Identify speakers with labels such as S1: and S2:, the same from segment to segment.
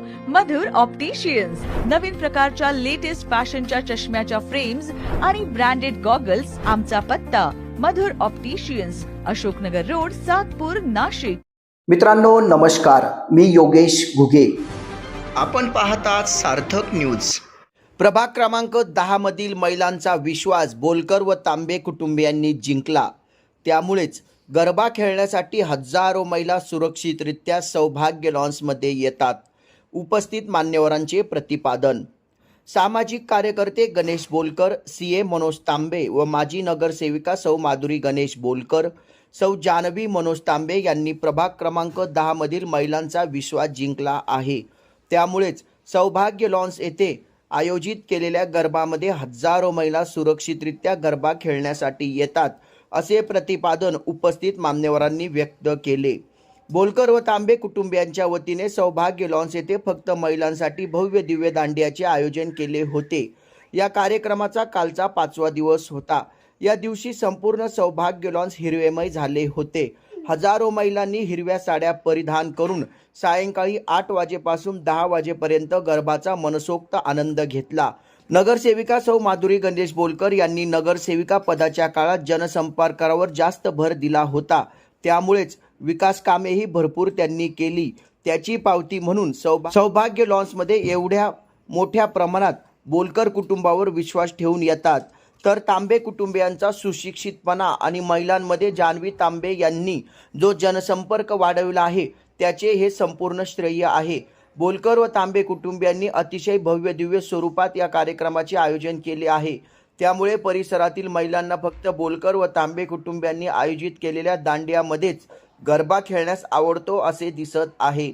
S1: मधुर opticians नवीन प्रकारच्या latest फॅशनच्या चष्म्याच्या फ्रेम्स आणि ब्रँडेड गॉगल्स आमचा पत्ता. Madhur opticians Ashoknagar road Satpur Nashik.
S2: मित्रांनो नमस्कार. मी योगेश घुगे. आपण पाहतात सार्थक न्यूज प्रभाग क्रमांक दहा मधील महिलांचा विश्वास बोलकर व तांबे कुटुंबियांनी जिंकला. त्यामुळेच गरबा खेळण्यासाठी हजारो महिला सुरक्षितरित्या सौभाग्य लॉन्समध्ये येतात. उपस्थित मान्यवरांचे प्रतिपादन. सामाजिक कार्यकर्ते गणेश बोलकर सी ए मनोज तांबे व माजी नगरसेविका सौ माधुरी गणेश बोलकर सौ जानवी मनोज तांबे यांनी प्रभाग क्रमांक दहामधील महिलांचा विश्वास जिंकला आहे. त्यामुळेच सौभाग्य लॉन्स येथे आयोजित केलेल्या गरबामध्ये हजारो महिला सुरक्षितरित्या गरबा खेळण्यासाठी येतात असे प्रतिपादन उपस्थित मान्यवरांनी व्यक्त केले. बोलकर व तांबे कुटुंबियांच्या वतीने सौभाग्य लॉन्स येथे फक्त महिलांसाठी भव्य दिव्य दांडियाचे आयोजन केले होते. या कार्यक्रमाचा कालचा पाचवा दिवस होता. या दिवशी संपूर्ण सौभाग्य लॉन्स हिरवेमय झाले होते. हजारो महिलांनी हिरव्या साड्या परिधान करून सायंकाळी आठ वाजेपासून दहा वाजेपर्यंत गरबाचा मनसोक्त आनंद घेतला. नगरसेविका सौ माधुरी गणेश बोलकर यांनी नगरसेविका पदाच्या काळात जनसंपर्कावर जास्त भर दिला होता. त्यामुळेच विकास कामेही भरपूर त्यांनी केली. त्याची पावती म्हणून सौभा सौभाग्य लॉन्समध्ये एवढ्या मोठ्या प्रमाणात बोलकर कुटुंबावर विश्वास ठेवून येतात. तर तांबे कुटुंबियांचा सुशिक्षितपणा आणि महिलांमध्ये जान्हवी तांबे यांनी जो जनसंपर्क वाढविला आहे त्याचे हे संपूर्ण श्रेय आहे. बोलकर व तांबे कुटुंबियांनी अतिशय भव्य दिव्य स्वरूपात या कार्यक्रमाचे आयोजन केले आहे. त्यामुळे परिसरातील महिलांना फक्त बोलकर व तांबे कुटुंबियांनी आयोजित केलेल्या दांडियामध्येच गरबा खेळण्यास आवडतो असे दिसत आहे.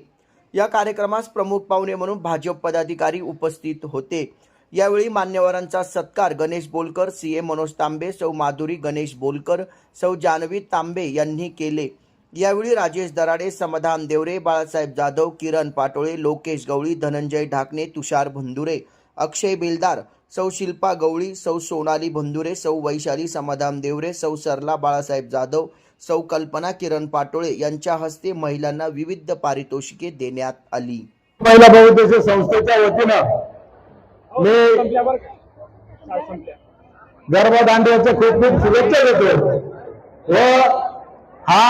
S2: या कार्यक्रमास प्रमुख पाहुणे म्हणून भाजप पदाधिकारी उपस्थित होते. यावेळी मान्यवरांचा सत्कार गणेश बोलकर सी ए मनोज तांबे सौ माधुरी गणेश बोलकर सौ जानवी तांबे यांनी केले. यावेळी राजेश दराडे समाधान देवरे बाळासाहेब जाधव किरण पाटोळे लोकेश गवळी धनंजय ढाकणे तुषार भंदुरे अक्षय बिलदार सौ शिल्पा गवळी सौ सोनाली भंदुरे सौ वैशाली समाधान देवरे सौ सरला बाळासाहेब जाधव सौ कल्पना किरण पाटोळे यांच्या हस्ते महिलांना विविध पारितोषिके देण्यात आली.
S3: महिला बहुद्देशीय संस्थेच्या वतीनं मी खूप खूप शुभेच्छा देतो. व हा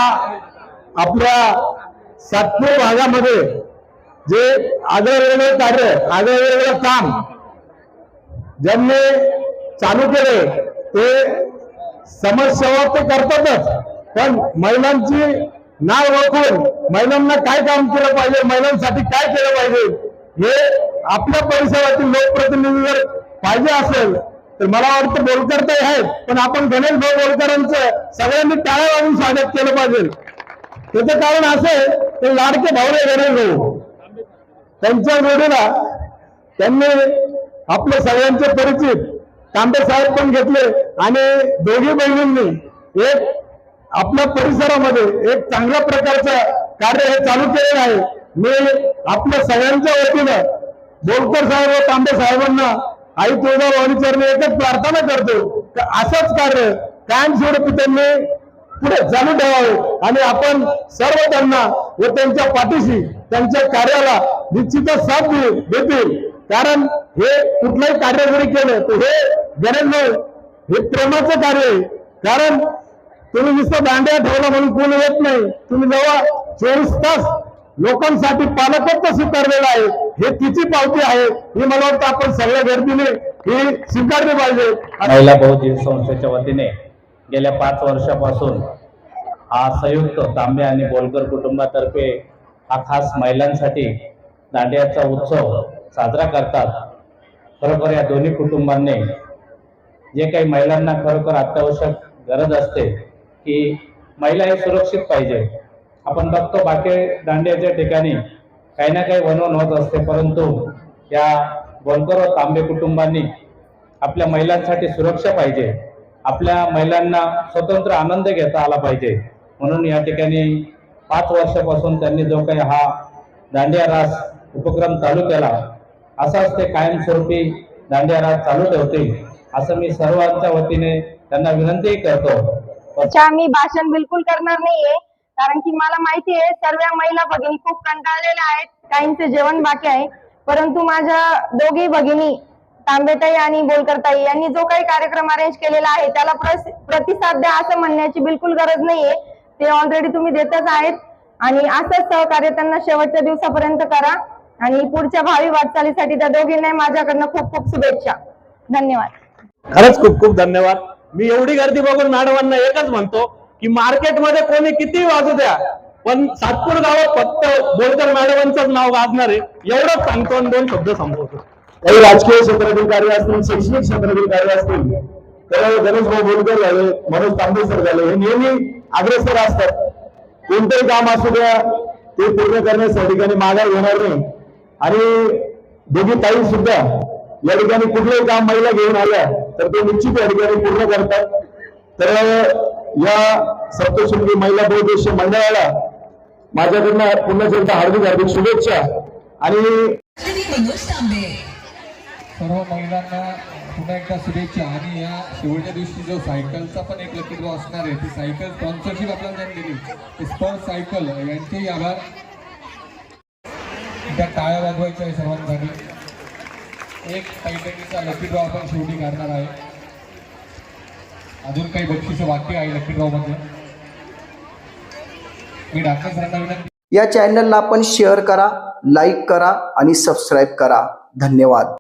S3: आपल्या सातपूर भागामध्ये जे आगळेवेगळे कार्य आगळं काम ज्यांनी चालू केले ते समाजसेवा ते करतातच. पण महिलांची नाव ओळखून महिलांना काय काम केलं पाहिजे महिलांसाठी काय केलं पाहिजे हे आपल्या परिसरातील लोकप्रतिनिधीवर पाहिजे असेल तर मला वाटतं बोलकर तर आहेत पण आपण गणेश भाऊ बोलकरांचं सगळ्यांनी टाळ्या लावून स्वागत केलं पाहिजे. त्याचं कारण असं आहे ते लाडके भावले गणेश भाऊ. त्यांच्या जोडीला त्यांनी आपले सगळ्यांचे परिचित तांबे साहेब पण घेतले आणि दोघी बहिणींनी एक आपल्या परिसरामध्ये एक चांगल्या प्रकारचं कार्य हे चालू केलेलं आहे. मी आपल्या सगळ्यांच्या वतीनं बोलकर साहेब व तांबे साहेबांना आई तुळजा एकच प्रार्थना करतो की असंच कार्य कायमस्वरूपी त्यांनी पुढे चालू ठेवावे आणि आपण सर्व त्यांना व त्यांच्या पाठीशी त्यांच्या कार्याला निश्चितच साथ देतील. कारण हे कुठलंही कार्य जरी केलं तर हे गरज नाही. हे प्रेमाचं कार्य आहे. कारण तुम्ही नुसतं दांड्या ठेवला म्हणून कोण येत नाही. तुम्ही जवळ चोवीस तास लोकांसाठी पालकत्व स्वीकारलेलं आहे. हे तिची पावती आहे हे मला वाटतं आपण सगळ्या गर्दीने हे स्वीकारले पाहिजे.
S4: महिला बहुजन संस्थेच्या वतीने गेल्या पाच वर्षापासून हा संयुक्त तांबे आणि बोलकर कुटुंबातर्फे हा खास महिलांसाठी दांडियाचा उत्सव साजरा करतात. खरोखर या दोन्ही कुटुंबांनी जे काही महिलांना खरोखर अत्यावश्यक गरज असते की महिला हे सुरक्षित पाहिजे. आपण बघतो बाकी दांडियाच्या ठिकाणी काही ना काही वनवन होत असते परंतु या बोलकर व तांबे कुटुंबांनी आपल्या महिलांसाठी सुरक्षा पाहिजे. आपल्या महिलांना स्वतंत्र आनंद घेता आला पाहिजे. म्हणून या ठिकाणी पाच वर्षापासून त्यांनी जो काही हा दांडिया रास उपक्रम चालू केला असाच ते कायमस्वरूपी दांडिया रास चालू ठेवतील असं मी सर्वांच्या वतीने त्यांना विनंतीही करतो.
S5: त्याच्या मी भाषण बिलकुल करणार नाहीये. कारण की मला माहिती आहे सर्व महिला भगिनी खूप कंटाळलेल्या आहेत. काहींचे जेवण बाकी आहे. परंतु माझ्या दोघी भगिनी तांबेताई आणि बोलकरताई यांनी जो काही कार्यक्रम अरेंज केलेला आहे त्याला प्रतिसाद द्या असं म्हणण्याची बिलकुल गरज नाहीये. ते ऑलरेडी तुम्ही देतच आहेत. आणि असंच सहकार्य त्यांना शेवटच्या दिवसापर्यंत करा. आणि पुढच्या भावी वाटचालीसाठी त्या दोघींना माझ्याकडनं खूप खूप शुभेच्छा. धन्यवाद.
S3: खरंच खूप खूप धन्यवाद. मी एवढी गर्दी बघून मॅडमांना एकच म्हणतो की मार्केटमध्ये कोणी किती वाजू द्या पण सातपूर गावात फक्त बोलकर मॅडमांचंच नाव गाजणार आहे एवढंच सांगतो आणि दोन शब्द संपवतो. काही राजकीय क्षेत्रातील कार्य असतील शैक्षणिक क्षेत्रातील कार्य असतील तर गणेश भाऊ बोलकर झाले मनोज तांबेसर झाले हे नेहमी अग्रेसर असतात. कोणतंही काम असू द्या ते पूर्ण करण्यास या ठिकाणी माघार घेणार नाही. आणि दोघी ताई सुद्धा या ठिकाणी कुठलंही काम महिला घेऊन आल्या तर ते निश्चित या ठिकाणी पूर्ण करतात. तर या सप्तशृंगी महिला बहुद्देशीय मंडळाला माझ्याकडनं पुन्हा एकदा हार्दिक हार्दिक शुभेच्छा आणि
S6: सर्व महिलांना पुन्हा एकदा शुभेच्छा. आणि या शेवटच्या दिवशी जो सायकलचा पण एक लकी असणार आहे ती सायकल स्पॉन्सरशिप आपल्याला त्यांनी दिली. स्पॉन्स सायकल यांचेही आभार. त्या टाळ्या वाजवायच्या आहे सर्वांसाठी. एक पैठणीचा लकी ड्रॉ आपण शेवटी काढणार आहे. अजून काही बक्षीस वाक्य आहे लकी ड्रॉ मध्ये. मी डॉक्टर सरांना विनंती
S2: या चॅनलला आपण शेअर करा लाईक करा आणि सबस्क्राईब करा. धन्यवाद.